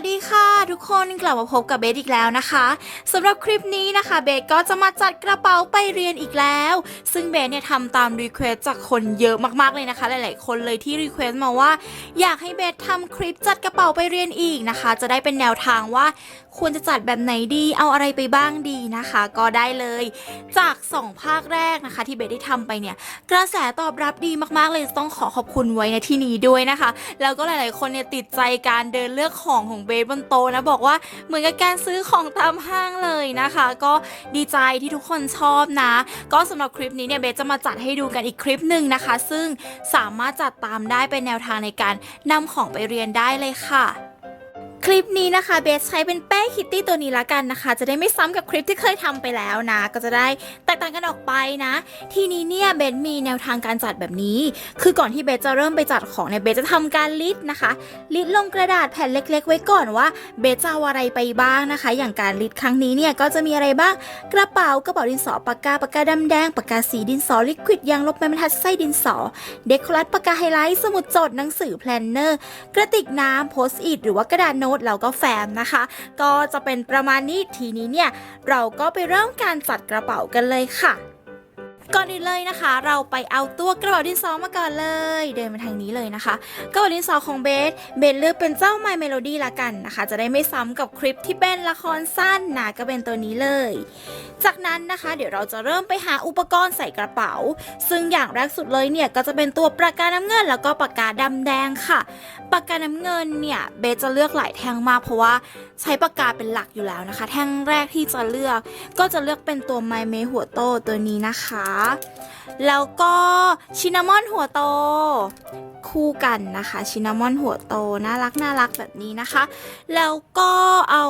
วัสดีค่ะ ทุกคนกลับมาพบกับเบสอีกแล้วนะคะสำหรับคลิปนี้นะคะ เบสก็จะมาจัดกระเป๋าไปเรียนอีกแล้ว ซึ่งเบสเนี่ยทำตามรีเควสจากคนเยอะมากๆเลยนะคะ หลาย ๆ คนเลยที่รีเควสมาว่า อยากให้เบสทำคลิปจัดกระเป๋าไปเรียนอีกนะคะ จะได้เป็นแนวทางว่า ควรจะจัดแบบไหนดีเอาอะไรไปบ้างดีนะคะ ก็ได้เลย จาก 2 ภาคแรกนะคะ ที่เบสได้ทำไปเนี่ย กระแสตอบรับดีมากๆเลยต้องขอขอบคุณไว้ในที่นี้ด้วยนะคะ แล้วก็หลาย ๆ คนเนี่ยติดใจการเดินเลือกของของเบสบนโตนะบอกว่าเหมือนกับการซื้อของตามห้างเลยนะคะ ก็ดีใจที่ทุกคนชอบนะ ก็สำหรับคลิปนี้เนี่ยเบสจะมาจัดให้ดูกันอีกคลิปหนึ่งนะคะ ซึ่งสามารถจัดตามได้เป็นแนวทางในการนำของไปเรียนได้เลยค่ะ คลิปนี้นะคะเบสใช้เป็นแป้งคิตตี้ตัวนี้ละกันนะคะ จะได้ไม่ซ้ำกับคลิปที่เคยทำไปแล้วนะ ก็จะได้แตกต่างกันออกไปนะ ทีนี้เนี่ยเบสมีแนวทางการจัดแบบนี้ คือก่อนที่เบสจะเริ่มไปจัดของเนี่ยเบสจะทำการลิสต์นะคะ ลิสต์ลงกระดาษแผ่นเล็ก ๆ ไว้ก่อนว่าเบสจะเอาอะไรไปบ้างนะคะ อย่างการลิสต์ครั้งนี้เนี่ยก็จะมีอะไรบ้างกระเป๋ากระเป๋าดินสอปากกาปากกาดำแดงปากกาสีดินสอลิควิดยางลบไม้บรรทัดไส้ดินสอ เดคอรัสปากกาไฮไลท์สมุดจดหนังสือแพลนเนอร์กระติกน้ำโพสต์อิทหรือว่ากระดาษโน้ตแล้วก็แฟมนะคะ ก็จะเป็นประมาณนี้ทีนี้เนี่ยเราก็ไปเริ่มการจัดกระเป๋ากันเลยค่ะ ก่อนอื่นเลยนะคะ เราไปเอาตัวกระเป๋าดินสอมาก่อนเลย เดินมาทางนี้เลยนะคะกระเป๋าดินสอของเบสเบสเลือกเป็นเจ้า My Melody ละกันนะคะ จะได้ไม่ซ้ำกับคลิปที่เป็นละครสั้นนะก็เป็นตัวนี้เลย จากนั้นนะคะ เดี๋ยวเราจะเริ่มไปหาอุปกรณ์ใส่กระเป๋า ซึ่งอย่างแรกสุดเลยเนี่ยก็จะเป็นตัวปากกาน้ำเงิน แล้วก็ปากกาดำแดงค่ะปากกาน้ำเงินเนี่ยเบสจะเลือกหลายแท่งมากเพราะว่า ใช้ปากกาเป็นหลักอยู่แล้วนะคะ แท่งแรกที่จะเลือกก็จะเลือกเป็นตัวไมเมหัวโตตัวนี้นะคะ แล้วก็ชินามอนหัวโต คู่กันนะคะชินนามอนหัวโตน่ารักน่ารักแบบนี้นะคะ แล้วก็เอา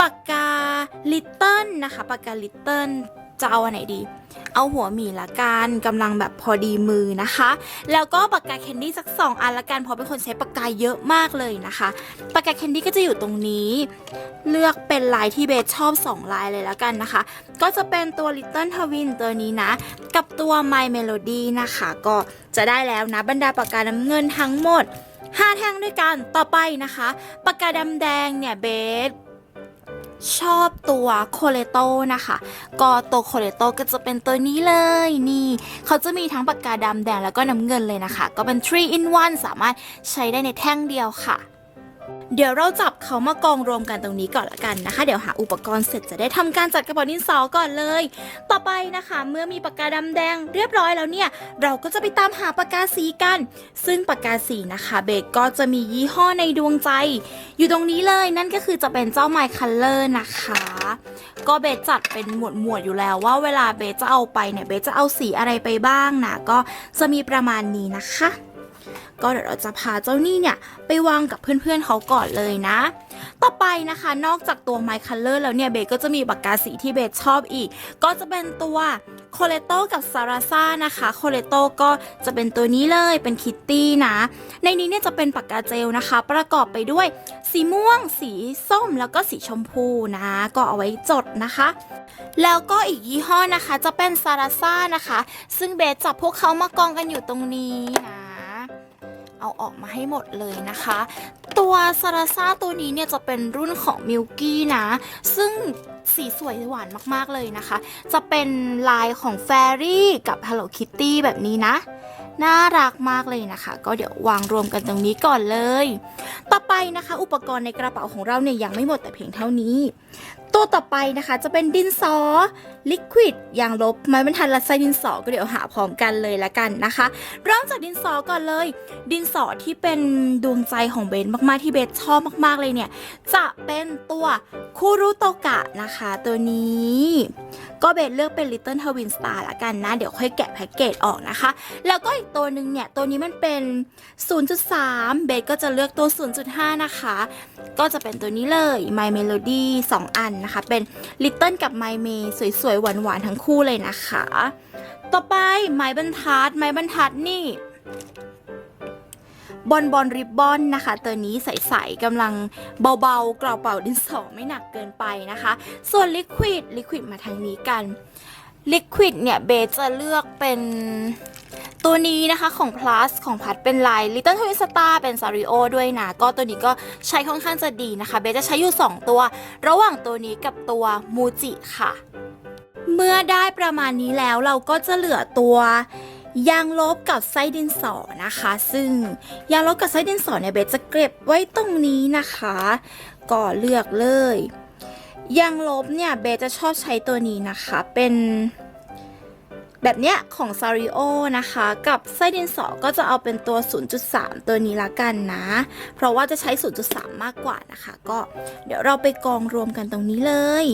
ปากกาลิตเติ้ลนะคะปากกาลิตเติ้ล จะเอาอันไหนดี เอาหัวหมีละกันกำลังแบบพอดีมือนะคะ แล้วก็ปากกาแคนดี้สักสองอันละกันเพราะเป็นคนใช้ปากกาเยอะมากเลยนะคะปากกาแคนดี้ก็จะอยู่ตรงนี้ เลือกเป็นลายที่เบสชอบ 2 ลายเลยล้วกันนะคะ ก็จะเป็นตัว Little Twin ตัวนี้นะ กับตัว My Melody นะคะ ก็จะได้แล้วนะบรรดาปากกาน้ำเงินทั้งหมด5แท่งด้วยกันต่อไปนะคะปากกาดำแดงเนี่ยเบส ชอบตัวโคเลโตนะคะ ก็ตัวโคเลโตก็จะเป็นตัวนี้เลยนี่ เขาจะมีทั้งปากกาดำแดงแล้วก็น้ำเงินเลยนะคะ ก็เป็น 3 in 1 สามารถใช้ได้ในแท่งเดียวค่ะ เดี๋ยวเราจับเขามากองรวมกันตรงนี้ก่อนละกันนะคะ เดี๋ยวหาอุปกรณ์เสร็จจะได้ทำการจัดกระป๋าดินสอก่อนเลย ต่อไปนะคะ เมื่อมีปากกาดำแดงเรียบร้อยแล้วเนี่ย เราก็จะไปตามหาปากกาสีกัน ซึ่งปากกาสีนะคะ เบสก็จะมียี่ห้อในดวงใจ อยู่ตรงนี้เลยนั่นก็คือจะเป็นเจ้า My Color นะคะ ก็เบสจัดเป็นหมวดหมวดอยู่แล้วว่าเวลาเบสจะเอาไปเนี่ยเบสจะเอาสีอะไรไปบ้างนะก็จะมีประมาณนี้นะคะ ก็เดี๋ยวเราจะพาเจ้านี่เนี่ยไปวางกับเพื่อนๆเขาก่อนเลยนะ ต่อไปนะคะนอกจากตัว My Color แล้วเนี่ยเบสก็จะมีปากกาสีที่เบสชอบอีก ก็จะเป็นตัวโคเลโตกับซาราซ่านะคะโคเลโตก็จะเป็นตัวนี้เลยเป็นคิตตี้นะ ในนี้เนี่ยจะเป็นปากกาเจลนะคะ ประกอบไปด้วย สีม่วง สีส้มแล้วก็สีชมพูนะ ก็เอาไว้จดนะคะ แล้วก็อีกยี่ห้อนะคะจะเป็นซาราซ่านะคะ ซึ่งเบสจับพวกเขามากองกันอยู่ตรงนี้นะ เอาออกมาให้หมดเลยนะคะ ตัวซาราซาตัวนี้เนี่ยจะเป็นรุ่นของมิลกี้นะ ซึ่งสีสวยหวานมากๆเลยนะคะ จะเป็นลายของแฟรี่กับ Hello Kitty แบบนี้นะ น่ารักมากเลยนะคะ ก็เดี๋ยววางรวมกันตรงนี้ก่อนเลย ต่อไปนะคะ อุปกรณ์ในกระเป๋าของเราเนี่ยยังไม่หมดแต่เพียงเท่านี้ ตัวต่อไปนะคะจะเป็นดินสอลิควิดยางลบไม้บรรทัดและไส้ดินสอก็เดี๋ยวหาพร้อมกันเลยละกันนะคะ เริ่มจากดินสอก่อนเลย ดินสอที่เป็นดวงใจของเบนมากๆที่เบสชอบมากๆเลยเนี่ย จะเป็นตัวคูรุโตกะนะคะ ตัวนี้ ก็เบสเลือกเป็น Little Twin Star ละกันนะ เดี๋ยวค่อยแกะแพ็กเกจออกนะคะ แล้วก็อีกตัวหนึ่งเนี่ย ตัวนี้มันเป็น 0.3 เบสก็จะเลือกตัว 0.5 นะคะ ก็จะเป็นตัวนี้เลย My Melody 2 อันนะคะเป็น Little กับ My May สวยๆ หวานๆ ทั้งคู่เลยนะคะ ต่อไปไม้บรรทัด ไม้บรรทัดนี่บอลบอลริบบอนนะคะ ตัวนี้ใสๆกำลังเบาๆกระเป๋าดินสอไม่หนักเกินไปนะคะ ส่วนลิควิดลิควิดมาทางนี้กันลิควิดเนี่ยเบสจะเลือกเป็น ตัวนี้นะคะของ plus ของพัดเป็นลาย Little Twin Star เป็น Sario ด้วยนะ ก็ตัวนี้ก็ใช้ค่อนข้างจะดีนะคะ เบสจะใช้อยู่ 2 ตัว ระหว่างตัวนี้กับตัวมูจิค่ะ เมื่อได้ประมาณนี้แล้วเราก็จะเหลือตัวยางลบกับไส้ดินสอนะคะ ซึ่งยางลบกับไส้ดินสอเนี่ยเบสจะเก็บไว้ตรงนี้นะคะก็เลือกเลยยางลบเนี่ยเบสจะชอบใช้ตัวนี้นะคะ เป็น แบบเนี้ยของซาริโอนะคะ กับไส้ดินสอก็จะเอาเป็นตัว 0.3 ตัวนี้ละกันนะ เพราะว่าจะใช้ 0.3 มากกว่านะคะ ก็เดี๋ยวเราไปกองรวมกันตรงนี้เลย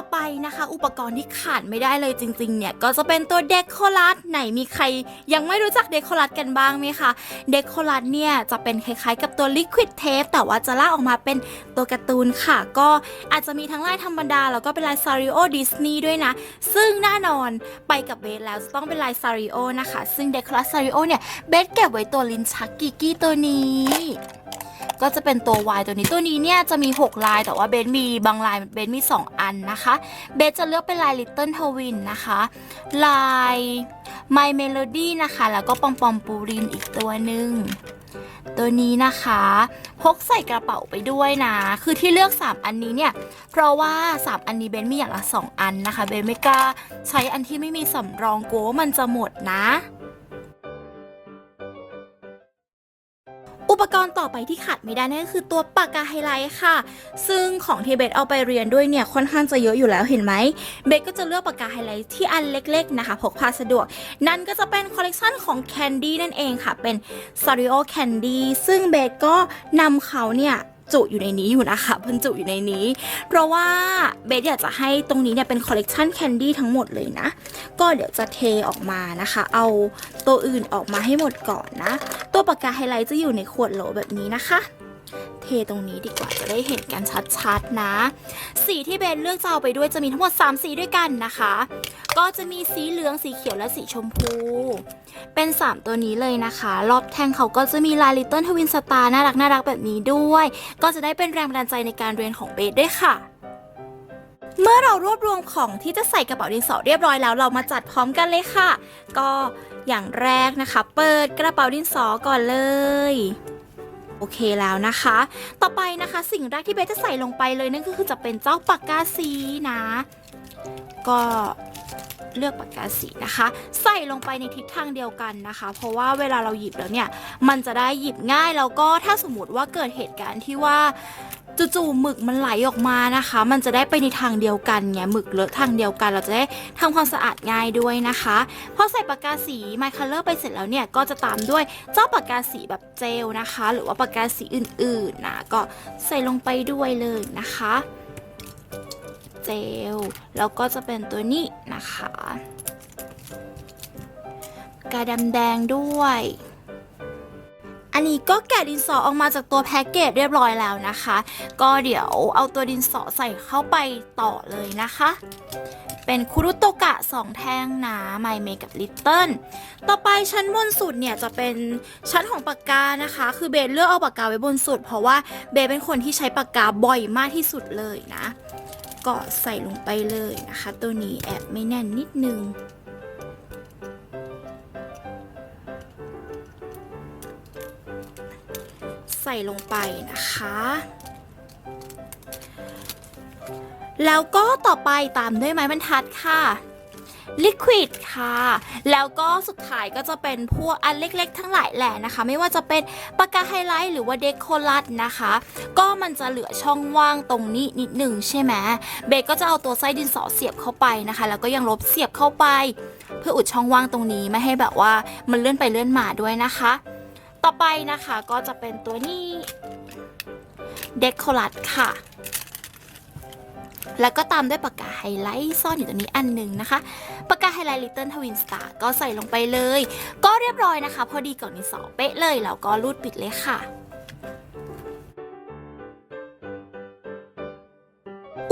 อไปนะคะ อุปกรณ์ที่ขาดไม่ได้เลยจริงๆ เนี่ย ก็จะเป็นตัวเดคโคลัสไหนมีใครยังไม่รู้จักเดคโคลัสกันบ้างไหมคะเดคโคลัสเนี่ย จะเป็นคล้ายๆ กับตัวลิควิดเทปแต่ว่าจะลากออกมาเป็นตัวการ์ตูนค่ะ ก็อาจจะมีทั้งลายธรรมดา แล้วก็เป็นลายซาริโอดิสนีย์ด้วยนะ ซึ่งแน่นอนไปกับเบสแล้วจะต้องเป็นลายซาริโอนะคะ ซึ่งเดคโคลัสซาริโอเนี่ยเบสเก็บไว้ตัวลินชักกิกี้ตัวนี้ ก็จะเป็นตัว Y ตัวนี้ตัวนี้เนี่ยจะมี 6 ลายแต่ว่าเบสมีบางลายเบสมี 2 อันนะคะ เบสจะเลือกเป็นลาย Little Twin นะคะ ลาย My Melody นะคะ แล้วก็ปอมปอมปูรินอีกตัวหนึ่งตัวนี้นะคะ พกใส่กระเป๋าไปด้วยนะ คือที่เลือก 3 อันนี้เนี่ย เพราะว่า 3 อันนี้เบนมีอย่างละ 2 อันนะคะ เบนไม่กล้าใช้อันที่ไม่มีสำรองกลัวว่ามันจะหมดนะ ปกรณ์ต่อไปที่ขาดไม่ได้นั่นก็คือตัวปากกาไฮไลท์ค่ะ ซึ่งของที่เบสเอาไปเรียนด้วยเนี่ยค่อนข้างจะเยอะอยู่แล้วเห็นไหมเบสก็จะเลือกปากกาไฮไลท์ที่อันเล็กๆนะคะพกพาสะดวก นั่นก็จะเป็นคอลเลกชันของแคนดี้นั่นเองค่ะเป็น Sario Candy ซึ่งเบสก็นำเขาเนี่ย จุอยู่ในนี้อยู่นะคะบรรจุอยู่ในนี้ เพราะว่าเบสอยากจะให้ตรงนี้เนี่ยเป็นคอลเลกชันแคนดี้ทั้งหมดเลยนะ ก็เดี๋ยวจะเทออกมานะคะ เอาตัวอื่นออกมาให้หมดก่อนนะ ตัวปากกาไฮไลท์จะอยู่ในขวดโหลแบบนี้นะคะ ตรงนี้ดีกว่าจะได้เห็นกันชัดๆนะ สีที่เบนเลือกจะเอาไปด้วยจะมีทั้งหมด 3 สีด้วยกันนะคะ ก็จะมีสีเหลืองสีเขียวและสีชมพู เป็น 3 ตัวนี้เลยนะคะ รอบแท่งเขาก็จะมีลาย Little Twin Star น่ารักน่ารักแบบนี้ด้วย ก็จะได้เป็นแรงบันดาลใจในการเรียนของเบสด้วยค่ะเมื่อเรารวบรวมของที่จะใส่กระเป๋าดินสอเรียบร้อยแล้วเรามาจัดพร้อมกันเลยค่ะ ก็อย่างแรกนะคะ เปิดกระเป๋าดินสอก่อนเลย โอเคแล้วนะคะ ต่อไปนะคะสิ่งแรกที่เบสจะใส่ลงไปเลยนั่นก็คือจะเป็นเจ้าปากกาสีนะ ก็เลือกปากกาสีนะคะ ใส่ลงไปในทิศทางเดียวกันนะคะ เพราะว่าเวลาเราหยิบแล้วเนี่ย มันจะได้หยิบง่ายแล้วก็ถ้าสมมติว่าเกิดเหตุการณ์ที่ว่าจู่ๆหมึกมันไหลออกมานะคะ มันจะได้ไปในทางเดียวกันไงหมึกเลอะทางเดียวกัน เราจะได้ทำความสะอาดง่ายด้วยนะคะพอใส่ปากกาสี My Color ไปเสร็จแล้วเนี่ยก็จะตามด้วยเจ้าปากกาสีแบบเจลนะคะ หรือว่าปากกาสีอื่นๆนะก็ใส่ลงไปด้วยเลยนะคะ เจล แล้วก็จะเป็นตัวนี้นะคะ กาดำแดงด้วย อันนี้ก็แกะดินสอออกมาจากตัวแพ็กเกจเรียบร้อยแล้วนะคะ ก็เดี๋ยวเอาตัวดินสอใส่เข้าไปต่อเลยนะคะ เป็นคุรุโตกะสองแท่งนะไมเมกับลิตเติ้ลต่อไปชั้นบนสุดเนี่ยจะเป็นชั้นของปากกานะคะ คือเบสเลือกเอาปากกาไว้บนสุด เพราะว่าเบสเป็นคนที่ใช้ปากกาบ่อยมากที่สุดเลยนะ ก็ใส่ลงไปเลยนะคะ ตัวนี้แอบไม่แน่นนิดนึง ใส่ลงไปนะคะ แล้วก็ต่อไปตามด้วยไม้บรรทัดค่ะ ลิควิดค่ะ แล้วก็สุดท้ายก็จะเป็นพวกอันเล็กๆ ทั้งหลายแหละนะคะ ไม่ว่าจะเป็นปากกาไฮไลท์หรือว่าเดคโคลัสนะคะ ก็มันจะเหลือช่องว่างตรงนี้นิดหนึ่งใช่ไหมเบสก็จะเอาตัวไส้ดินสอเสียบเข้าไปนะคะ แล้วก็ยังลบเสียบเข้าไป เพื่ออุดช่องว่างตรงนี้ไม่ให้แบบว่ามันเลื่อนไปเลื่อนมาด้วยนะคะ ต่อไปนะคะก็จะเป็นตัวนี้เดคโคลัสค่ะ แล้วก็ตามด้วยปากกาไฮไลท์ซ่อนอยู่ตรงนี้อันหนึ่งนะคะ ปากกาไฮไลท์ Little Twin Star ก็ใส่ลงไปเลย ก็เรียบร้อยนะคะ พอดีกล่องดินสอเป๊ะเลยแล้วก็รูดปิดเลยค่ะ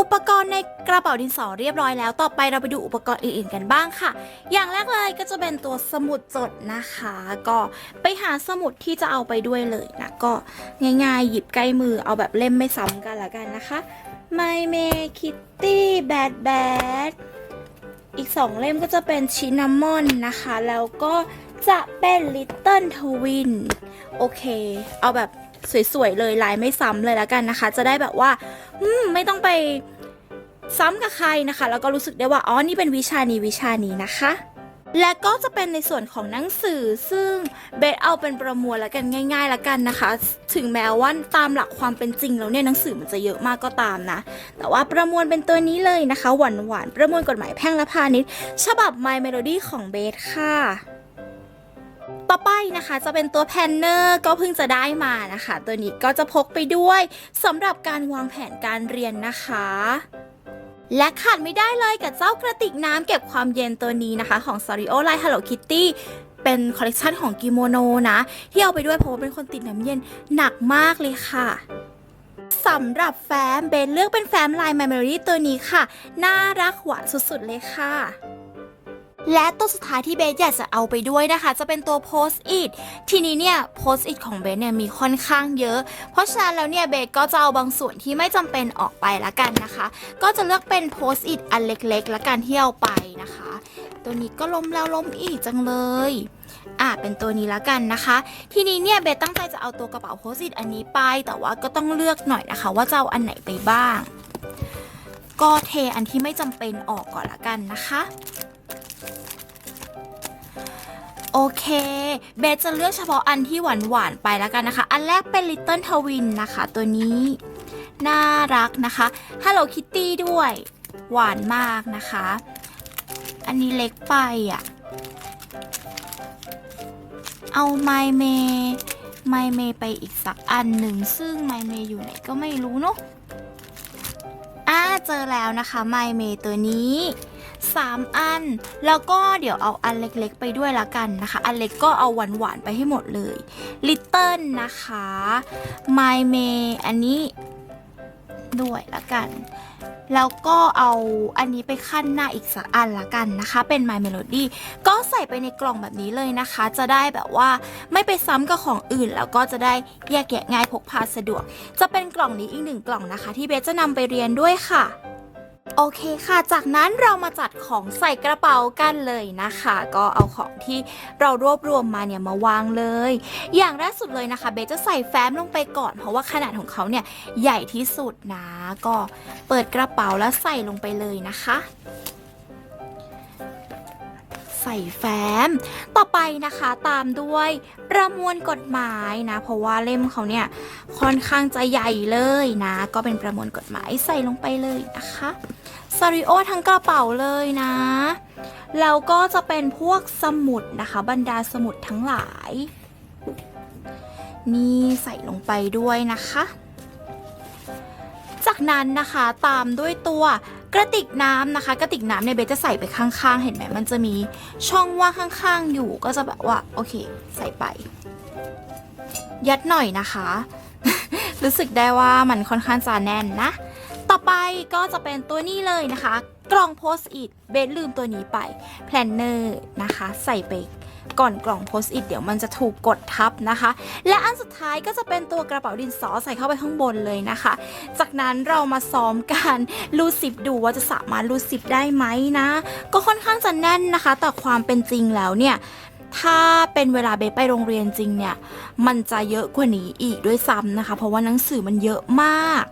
อุปกรณ์ในกระเป๋าดินสอเรียบร้อยแล้ว ต่อไปเราไปดูอุปกรณ์อื่นๆกันบ้างค่ะ อย่างแรกเลยก็จะเป็นตัวสมุดจดนะคะ ก็ไปหาสมุดที่จะเอาไปด้วยเลยนะ ก็ง่ายๆ หยิบใกล้มือเอาแบบเล่มไม่ซ้ำกันละกันนะคะ My May Kitty Bad Bad อีก2เล่มก็จะเป็นชินามอนนะคะ แล้วก็จะเป็นลิตเติ้ลทวินโอเค เอาแบบสวยๆเลยลายไม่ซ้ำเลยแล้วกันนะคะ จะได้แบบว่าอมไม่ต้องไปซ้ำกับใครนะคะ แล้วก็รู้สึกได้ว่า อ๋อ นี่เป็นวิชานี้วิชานี้นะคะ และก็จะเป็นในส่วนของหนังสือซึ่งเบสเอาเป็นประมวลแล้วกันง่าย ๆ แล้วกันนะคะ ถึงแม้ว่าตามหลักความเป็นจริงแล้วเนี่ยหนังสือมันจะเยอะมากก็ตามนะ แต่ว่าประมวลเป็นตัวนี้เลยนะคะหวานหวานๆประมวลกฎหมายแพ่งและพาณิชย์ ฉบับ My Melody ของเบสค่ะต่อไปนะคะจะเป็นตัวแพนเนอร์ก็เพิ่งจะได้มานะคะ ตัวนี้ก็จะพกไปด้วยสำหรับการวางแผนการเรียนนะคะ และขาดไม่ได้เลยกับเจ้ากระติกน้ำเก็บความเย็นตัวนี้นะคะ ของ s o r i o Line Hello Kitty เป็นคอลเลกชันของกิโมโนนะ ที่เอาไปด้วยเพราะว่าเป็นคนติดน้ำเย็นหนักมากเลยค่ะสำหรับแฟ้มเบนเลือกเป็นแฟ้มลาย My Memory ตัวนี้ค่ะ น่ารักหวานสุดๆเลยค่ะ และตัวสุดท้ายที่เบสอยากจะเอาไปด้วยนะคะ จะเป็นตัว Post It ทีนี้เนี่ย Post It ของเบสเนี่ยมีค่อนข้างเยอะ เพราะฉะนั้นแล้วเนี่ยเบสก็จะเอาบางส่วนที่ไม่จำเป็นออกไปละกันนะคะ ก็จะเลือกเป็น Post It อันเล็กๆละกันที่เอาไปนะคะ ตัวนี้ก็ล้มแล้วล้มอีกจังเลยอะเป็นตัวนี้ละกันนะคะ ทีนี้เนี่ยเบสตั้งใจจะเอาตัวกระเป๋า Post It อันนี้ไป แต่ว่าก็ต้องเลือกหน่อยนะคะ ว่าจะเอาอันไหนไปบ้าง ก็เทอันที่ไม่จำเป็นออกก่อนละกันนะคะ โอเค เบสจะเลือกเฉพาะอันที่หวานหวานๆไปแล้วกันนะคะ อันแรกเป็น Little Twin นะคะ ตัวนี้ น่ารักนะคะ Hello Kitty ด้วย หวานมากนะคะ อันนี้เล็กไปอะ เอาไมเมไมเมไปอีกสักอันหนึ่ง ซึ่งไมเมอยู่ไหนก็ไม่รู้เนาะอ่าเจอแล้วนะคะไมเมตัวนี้ 3 อัน แล้วก็เดี๋ยวเอาอันเล็กๆ ไปด้วยละกันนะคะ อันเล็กก็เอาหวานๆไปให้หมดเลยลิตเติ้ลนะคะ My May อันนี้ด้วยละกัน แล้วก็เอาอันนี้ไปขั้นหน้าอีกสักอันละกันนะคะ เป็น My Melody ก็ใส่ไปในกล่องแบบนี้เลยนะคะ จะได้แบบว่าไม่ไปซ้ำกับของอื่น แล้วก็จะได้แยกแยะง่ายพกพาสะดวก จะเป็นกล่องนี้อีกหนึ่งกล่องนะคะ ที่เบสจะนำไปเรียนด้วยค่ะ โอเคค่ะ จากนั้นเรามาจัดของใส่กระเป๋ากันเลยนะคะ ก็เอาของที่เรารวบรวมมาเนี่ยมาวางเลย อย่างแรกสุดเลยนะคะ เบจะใส่แฟ้มลงไปก่อน เพราะว่าขนาดของเขาเนี่ยใหญ่ที่สุดนะ ก็เปิดกระเป๋าแล้วใส่ลงไปเลยนะคะ ใส่แฟ้ม ต่อไปนะคะตามด้วยประมวลกฎหมายนะ เพราะว่าเล่มเขาเนี่ยค่อนข้างจะใหญ่เลยนะ ก็เป็นประมวลกฎหมายใส่ลงไปเลยนะคะซาริโอทั้งกระเป๋าเลยนะแล้วก็จะเป็นพวกสมุดนะคะ บรรดาสมุดทั้งหลาย นี่ใส่ลงไปด้วยนะคะ จากนั้นนะคะตามด้วยตัว กระติกน้ำนะคะ กระติกน้ำเนี่ยเบสจะใส่ไปข้างๆ เห็นไหมมันจะมีช่องว่างข้างๆ อยู่ก็จะแบบว่าโอเค ใส่ไป ยัดหน่อยนะคะ รู้สึกได้ว่ามันค่อนข้างจะแน่นนะ ต่อไปก็จะเป็นตัวนี้เลยนะคะ กล่องโพสต์อิทเบสลืมตัวนี้ไปแพลนเนอร์นะคะ ใส่ไป ก่อนกล่องโพสต์อิทเดี๋ยวมันจะถูกกดทับนะคะ และอันสุดท้ายก็จะเป็นตัวกระเป๋าดินสอใส่เข้าไปข้างบนเลยนะคะ จากนั้นเรามาซ้อมการรูดซิปดูว่าจะสามารถรูดซิปได้ไหมนะ ก็ค่อนข้างจะแน่นนะคะ แต่ความเป็นจริงแล้วเนี่ยถ้าเป็นเวลาเบไปโรงเรียนจริงเนี่ย มันจะเยอะกว่านี้อีกด้วยซ้ำนะคะ เพราะว่าหนังสือมันเยอะมาก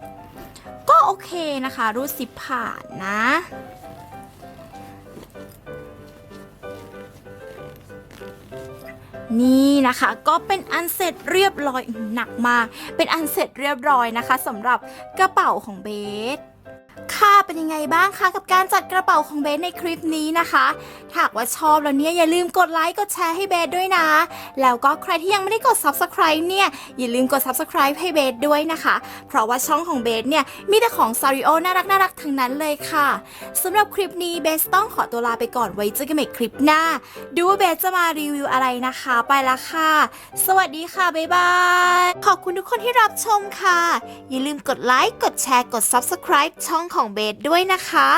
ก็โอเคนะคะ รูดซิปผ่านนะ นี่นะคะก็เป็นอันเสร็จเรียบร้อยหนักมากเป็นอันเสร็จเรียบร้อยนะคะสำหรับกระเป๋าของเบส เป็นยังไงบ้างคะกับการจัดกระเป๋าของเบสในคลิปนี้นะคะถ้าหากว่าชอบแล้วเนี่ยอย่าลืมกดไลค์กดแชร์ให้เบสด้วยนะ แล้วก็ใครที่ยังไม่ได้กด subscribe เนี่ยอย่าลืมกด subscribe ให้เบสด้วยนะคะ เพราะว่าช่องของเบสเนี่ยมีแต่ของซาริโอน่ารักน่ารักทั้งนั้นเลยค่ะสำหรับคลิปนี้เบสต้องขอตัวลาไปก่อนไว้เจอกันใหม่คลิปหน้า ดูว่าเบสจะมารีวิวอะไรนะคะ ไปละค่ะ สวัสดีค่ะบ๊ายบายขอบคุณทุกคนที่รับชมค่ะ อย่าลืมกดไลค์กดแชร์กด Subscribe ช่องของเบสด้วยนะคะ